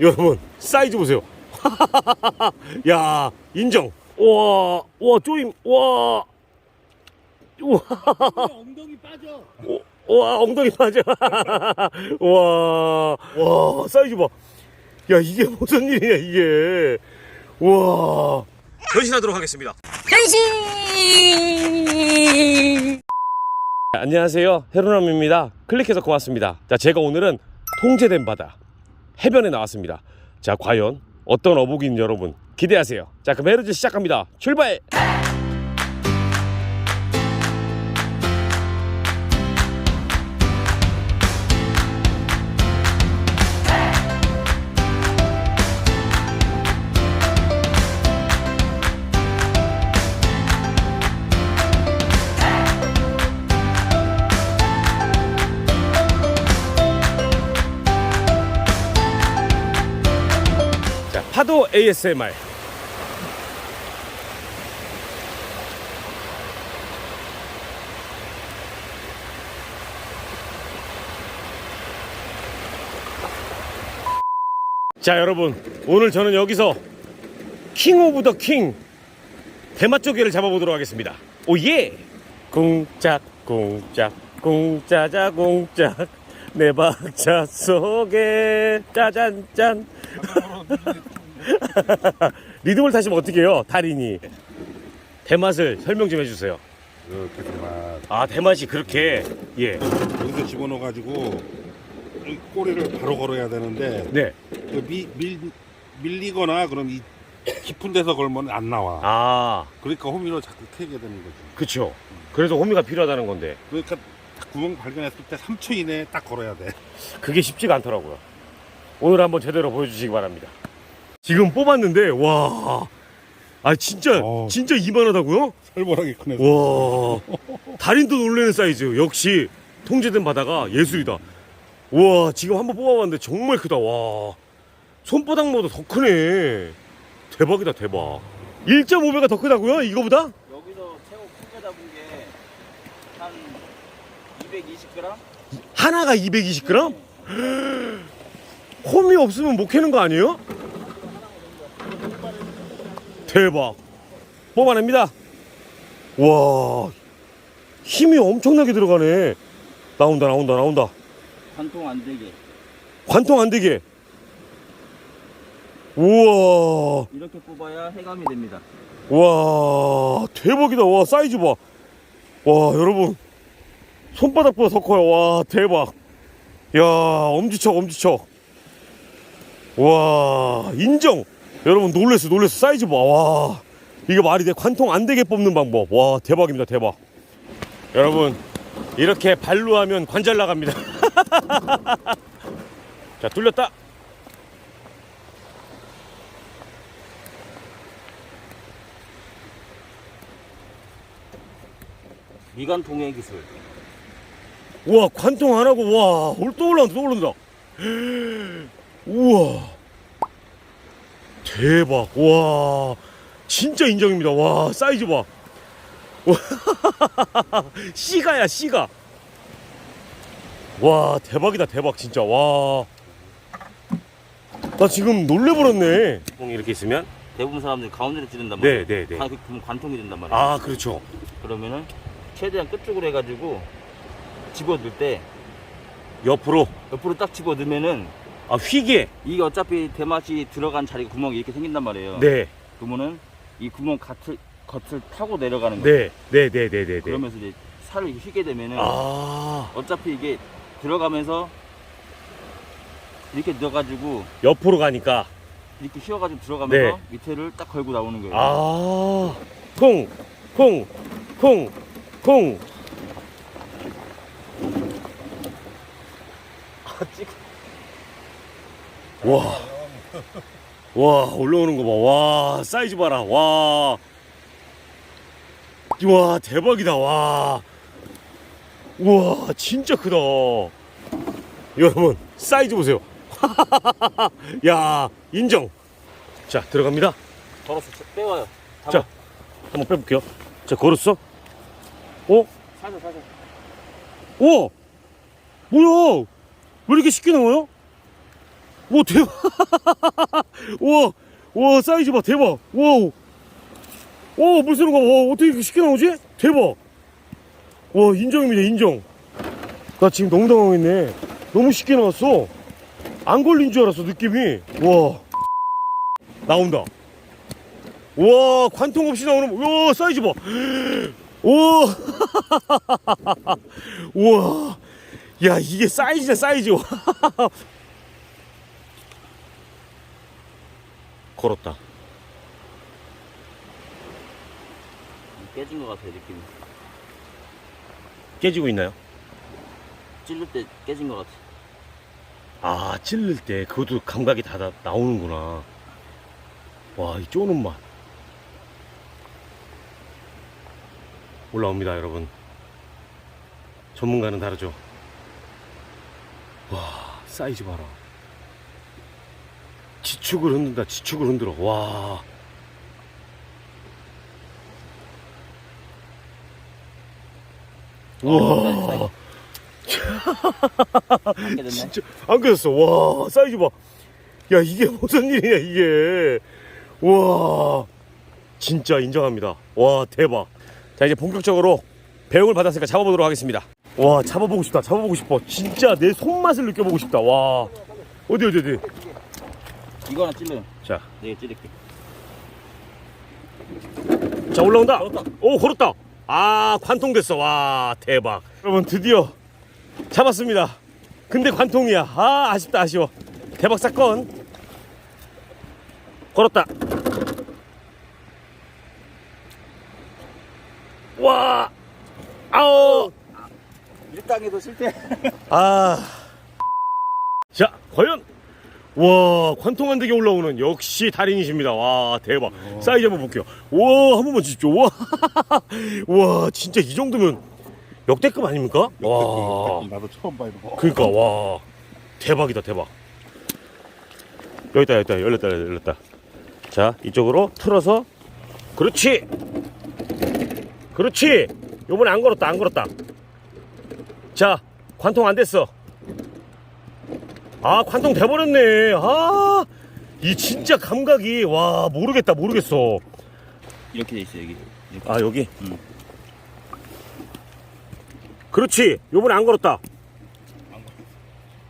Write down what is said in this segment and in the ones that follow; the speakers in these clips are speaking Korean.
여러분 사이즈 보세요. 야 인정. 와, 와 쪼임, 와, 와, 엉덩이 빠져. 와 엉덩이 맞아. 와, 와 사이즈 봐. 야 이게 무슨 일이냐 이게. 와. 변신하도록 하겠습니다. 변신! 안녕하세요. 헤로남입니다. 클릭해서 고맙습니다. 자, 제가 오늘은 통제된 바다 해변에 나왔습니다. 자, 과연 어떤 어복인 여러분 기대하세요. 자, 그럼 헤르즈 시작합니다. 출발! ASMR. 자, 여러분. 오늘 저는 여기서 킹 오브 더 킹 대마조개를 잡아보도록 하겠습니다. 오 예! 공짝 공짝 공짜자 공짝 내 박자 속에 짜잔짠 리듬을 타시면 어떻게 해요? 달인이 대맛을 설명 좀 해주세요. 이렇게 정말 아 대맛이 그렇게 예 여기서 집어넣어가지고 이 꼬리를 바로 걸어야 되는데 네. 그 미, 밀, 밀리거나 그럼 이 깊은 데서 걸면 안 나와. 아 그러니까 호미로 자꾸 캐게 되는 거지. 그쵸. 그래서 호미가 필요하다는 건데 그러니까 딱 구멍 발견했을 때 3초 이내에 딱 걸어야 돼. 그게 쉽지가 않더라고요. 오늘 한번 제대로 보여주시기 바랍니다. 지금 뽑았는데 와. 아 진짜 어. 진짜 이만하다고요? 살벌하게 크네. 와 달인도 놀라는 사이즈 역시 통제된 바다가 예술이다 와 지금 한번 뽑아봤는데 정말 크다 와 손바닥보다 더 크네 대박이다 대박 1.5배가 더 크다고요 이거보다? 여기서 새우 크게 잡은 게 한 220g? 하나가 220g? 홈이 없으면 못 캐는 거 아니에요? 대박 뽑아냅니다 와 힘이 엄청나게 들어가네 나온다 나온다 나온다 관통 안 되게. 관통 안 되게. 우와, 이렇게 뽑아야 해감이 됩니다. 와, 대박이다. 와, 사이즈 봐. 와, 여러분. 손바닥보다 더 커요. 와, 대박. 야, 엄지척, 엄지척. 와, 인정. 여러분, 놀랬어, 놀랬어. 사이즈 봐. 와, 이거 말이 돼. 관통 안 되게 뽑는 방법. 와, 대박입니다, 대박. 여러분, 이렇게 발로 하면 관절 나갑니다. 자, 뚫렸다. 미관통의 기술. 우와 관통 안 하고 와또 올라온다 또 올라온다 우와 대박. 와 진짜 인정입니다. 와 사이즈 봐. 와, 씨가야 씨가. 와 대박이다 대박 진짜. 와 나 지금 놀래버렸네. 뽕 이렇게 있으면 대부분 사람들이 가운데를 찌른단 말이에요. 네, 네, 네. 관- 그럼 관통이 된단 말이에요. 아 그렇죠. 그러면은 최대한 끝쪽으로 해가지고 집어 넣을 때 옆으로. 옆으로 딱 집어 넣으면은 아 휘게 이게 어차피 대맛이 들어간 자리 구멍이 이렇게 생긴단 말이에요. 네 그러면은 이 구멍 겉을 겉을 타고 내려가는 거예요. 네, 네, 네, 네, 네, 네. 그러면서 이제 살을 휘게 되면은 아, 어차피 이게 들어가면서 이렇게 넣어가지고 옆으로 가니까. 이렇게 휘어가지고 들어가면서 네. 밑에를 딱 걸고 나오는 거예요. 아, 콩, 콩, 콩, 콩. 아, 찍- 와, 와, 올라오는 거 봐. 와, 사이즈 봐라. 와, 와, 대박이다. 와, 와, 진짜 크다. 여러분, 사이즈 보세요. 야, 인정. 자, 들어갑니다. 걸어서 빼와요. 잡아. 자, 한번 빼볼게요. 자, 걸었어? 어? 살살 살살. 오! 뭐야? 왜 이렇게 쉽게 나와요? 와 대박. 와, 와 사이즈 봐 대박. 와우. 와물 쓰는 거와 어떻게 이렇게 쉽게 나오지? 대박. 와 인정입니다 인정. 나 지금 너무 당황했네. 너무 쉽게 나왔어. 안 걸린 줄 알았어 느낌이. 와. 나온다. 와 관통 없이 나오는 와 사이즈 봐. 오! 우와. 야, 이게 사이즈야, 사이즈. 걸었다. 깨진 것 같아요 느낌이 깨지고 있나요? 찔릴 때 깨진 것 같아 아, 찔릴 때 그것도 감각이 다, 나- 나오는구나. 와, 이 쪼는 맛. 올라옵니다, 여러분. 전문가는 다르죠. 와, 사이즈 봐라. 지축을 흔든다, 지축을 흔들어. 와. 우와. 안 깨졌네 진짜 안 깨졌어. 와 사이즈 봐. 야 이게 무슨 일이냐 이게. 와 진짜 인정합니다. 와 대박. 자 이제 본격적으로 배웅을 받았으니까 잡아보도록 하겠습니다. 와 잡아보고 싶다. 잡아보고 싶어. 진짜 내 손맛을 느껴보고 싶다. 와 어디 어디 어디. 이거 하나 찔러요 자, 내가 찌를게 자 올라온다. 걸었다. 오 걸었다. 아 관통됐어. 와 대박. 여러분 드디어 잡았습니다. 근데 관통이야. 아 아쉽다 아쉬워. 대박 사건. 걸었다. 와. 아우. 일당에도 실패 아. 자, 과연 와, 관통 안 되게 올라오는 역시 달인이십니다. 와, 대박. 사이즈 한번 볼게요. 와, 한 번만 주십시오. 와. 와, 진짜 이 정도면 역대급 아닙니까? 와. 나도 처음 봐 이거. 그러니까 와. 대박이다, 대박. 여기 있다, 여기 있다. 열렸다, 열렸다. 자, 이쪽으로 틀어서 그렇지. 그렇지. 요번에 안 걸었다, 안 걸었다. 자, 관통 안 됐어. 아, 관통 돼버렸네. 아, 이 진짜 감각이, 와, 모르겠다, 모르겠어. 이렇게 돼 있어 여기 이렇게. 아, 여기? 응. 그렇지. 요번에 안 걸었다.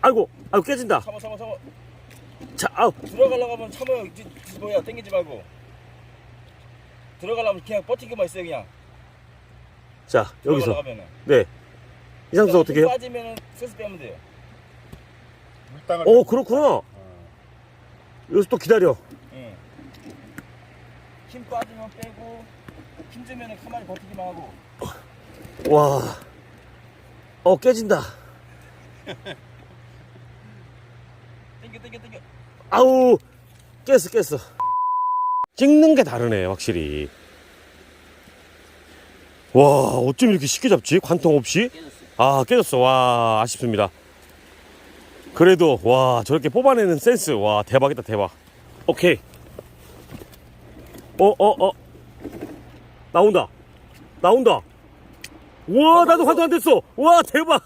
아이고, 아이고, 깨진다. 참아 참아 참아 자, 아우. 들어가려고 하면 참아요 뒤, 뒤 뭐야 땡기지 말고 들어가려면 그냥 버티기만 있어요 그냥 자, 여기서. 들어가려고 하면은. 네. 이 상태에서 어떻게 해요? 빠지면은 슬슬 빼면 돼요 어, 그렇구나. 여기서 또 기다려. 응. 힘 빠지면 빼고 힘주면은 가만히 버티기만 하고 와. 어, 깨진다. 땡겨 땡겨 땡겨 아우, 깼어, 깼어. 찍는 게 다르네, 확실히. 와, 어쩜 이렇게 쉽게 잡지? 관통 없이? 깨졌어 아, 깨졌어. 와, 아쉽습니다. 그래도, 와, 저렇게 뽑아내는 센스. 와, 대박이다, 대박. 오케이. 어, 어, 어. 나온다. 나온다. 우와, 나도 관통 안 됐어. 와, 대박.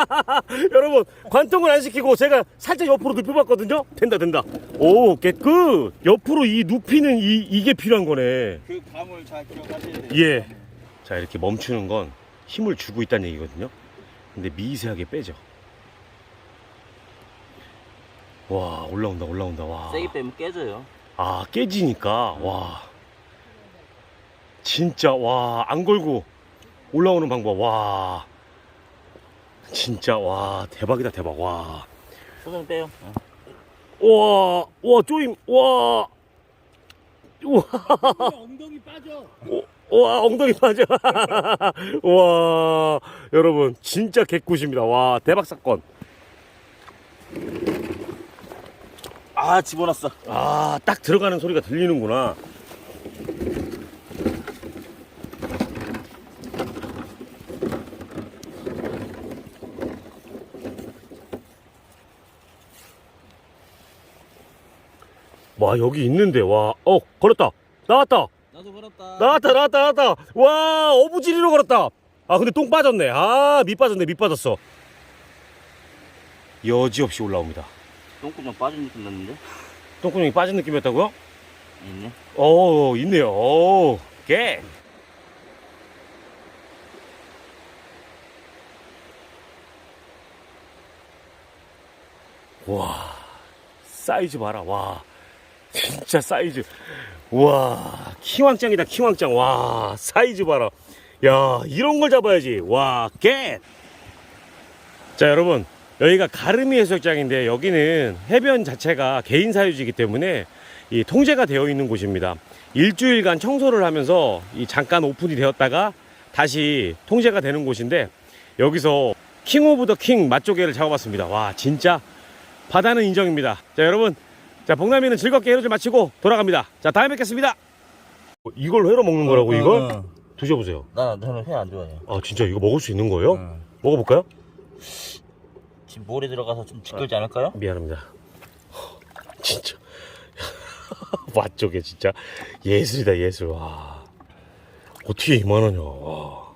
여러분, 관통을 안 시키고 제가 살짝 옆으로 눕혀봤거든요? 된다, 된다. 오, 깨끗. 옆으로 이 눕히는 이, 이게 필요한 거네. 그 감을 잘 기억하셔야 돼요 예. 자, 이렇게 멈추는 건 힘을 주고 있다는 얘기거든요. 근데 미세하게 빼죠. 와, 올라온다, 올라온다, 와. 세게 빼면 깨져요 아, 깨지니까, 와. 진짜, 와, 안 걸고 올라오는 방법, 와. 진짜, 와, 대박이다, 대박, 와. 손을 빼요 와, 와, 쪼임, 와. 엉덩이 빠져 와 엉덩이 빠져 와 여러분 진짜 개꿀입니다 와 대박 사건 아 집어넣었어. 아 딱 들어가는 소리가 들리는구나. 와 여기 있는데 와어 걸었다. 나왔다. 나도 걸었다. 나왔다 나왔다 나왔다. 와 어부지리로 걸었다. 아 근데 똥 빠졌네. 아밑 빠졌네 밑 빠졌어. 여지없이 올라옵니다 똥구멍 빠진 느낌 났는데? 똥구멍이 빠진 느낌이었다고요? 있네. 오 있네요 오 개. 와 사이즈 봐라 와 진짜 사이즈 와 킹왕짱이다 킹왕짱 와 사이즈 봐라 야 이런 걸 잡아야지 와 개 자 여러분 여기가 가르미 해수욕장인데 여기는 해변 자체가 개인 사유지이기 때문에 이 통제가 되어 있는 곳입니다. 일주일간 청소를 하면서 이 잠깐 오픈이 되었다가 다시 통제가 되는 곳인데 여기서 킹 오브 더 킹 맛조개를 잡아봤습니다. 와 진짜 바다는 인정입니다. 자 여러분 자 복남이는 즐겁게 해로를 마치고 돌아갑니다. 자 다음에 뵙겠습니다. 이걸 회로 먹는 거라고 이걸 드셔보세요. 나 나는 회 안 좋아해. 아 진짜 이거 먹을 수 있는 거예요? 응. 먹어볼까요? 지금 모래 들어가서 좀 지끌지 않을까요? 미안합니다. 진짜 맛조개 진짜 예술이다 예술 와 어떻게 이만하냐 와.